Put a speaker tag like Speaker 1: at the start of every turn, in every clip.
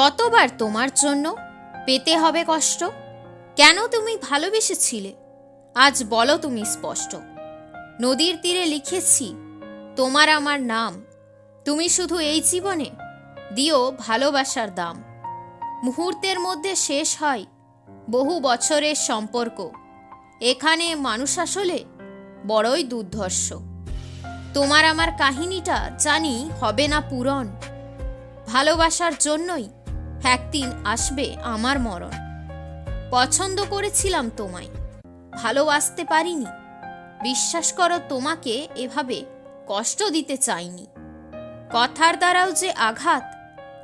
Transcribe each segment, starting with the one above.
Speaker 1: কতবার তোমার জন্য পেতে হবে কষ্ট? কেন তুমি ভালোবেসেছিলে? আজ বলো তুমি স্পষ্ট। নদীর তীরে লিখেছি, তোমার আমার নাম। তুমি শুধু এই জীবনে দিও ভালোবাসার দাম। মুহূর্তের মধ্যে শেষ হয় বহু বছরের সম্পর্ক। এখানে মানুষ আসলে বড়ই দুর্ধর্ষ। তোমার আমার কাহিনীটা জানি হবে না পূরণ। ভালোবাসার জন্যই একদিন আসবে আমার মরণ। পছন্দ করেছিলাম তোমায়, ভালোবাসতে পারিনি। বিশ্বাস করো তোমাকে এভাবে কষ্ট দিতে চাইনি। কথার দ্বারাও যে আঘাত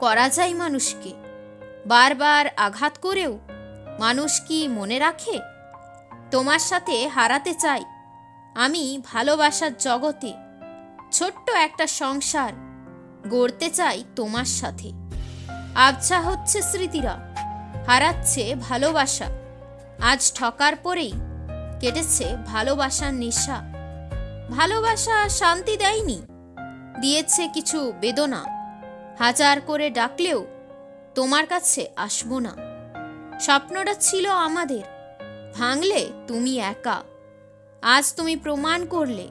Speaker 1: করা যায় মানুষকে, বারবার আঘাত করেও মানুষ কি মনে রাখে? তোমার সাথে হারাতে চাই আমি ভালোবাসার জগতে। ছোট্ট একটা সংসার গড়তে চাই তোমার সাথে। আবছা হচ্ছে স্মৃতিরা, হারাচ্ছে ভালোবাসা। আজ ঠকার পরেই কেটেছে ভালোবাসার নেশা। ভালোবাসা শান্তি দেয়নি, দিয়েছে কিছু বেদনা। হাজার করে ডাকলেও তোমার কাছে আসব না। স্বপ্নটা ছিল আমাদের, ভাঙলে তুমি একা। আজ তুমি প্রমাণ করলে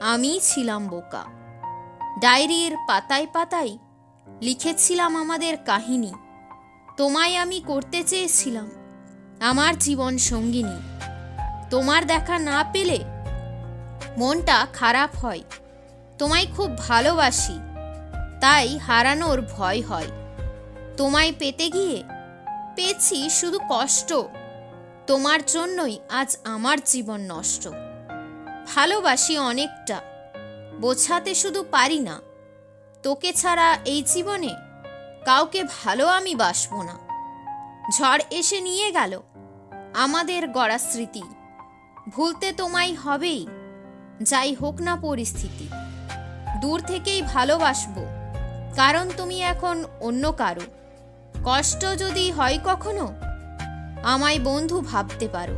Speaker 1: আমি ছিলাম বোকা। ডায়েরির পাতায় পাতায় লিখেছিলাম আমাদের কাহিনী। তোমায় আমি করতে চেয়েছিলাম। আমার জীবন সঙ্গিনী। তোমার দেখা না পেলে মনটা খারাপ হয়। তোমায় খুব ভালোবাসি। তাই হারানোর ভয় হয়। তোমায় পেতে গিয়ে পেয়েছি শুধু কষ্ট। তোমার জন্যই আজ আমার জীবন নষ্ট। ভালোবাসি অনেকটা। বোঝাতে শুধু পারি না। তোকে ছাড়া এই জীবনে কাউকে ভালো আমি বাসবো না। ঝড় এসে নিয়ে গেল আমাদের গড়া স্মৃতি। ভুলতে তোমায় হবেই, যাই হোক না পরিস্থিতি। দূর থেকেই ভালোবাসবো, কারণ তুমি এখন অন্য কারও। কষ্ট যদি হয় কখনো, আমায় বন্ধু ভাবতে পারো।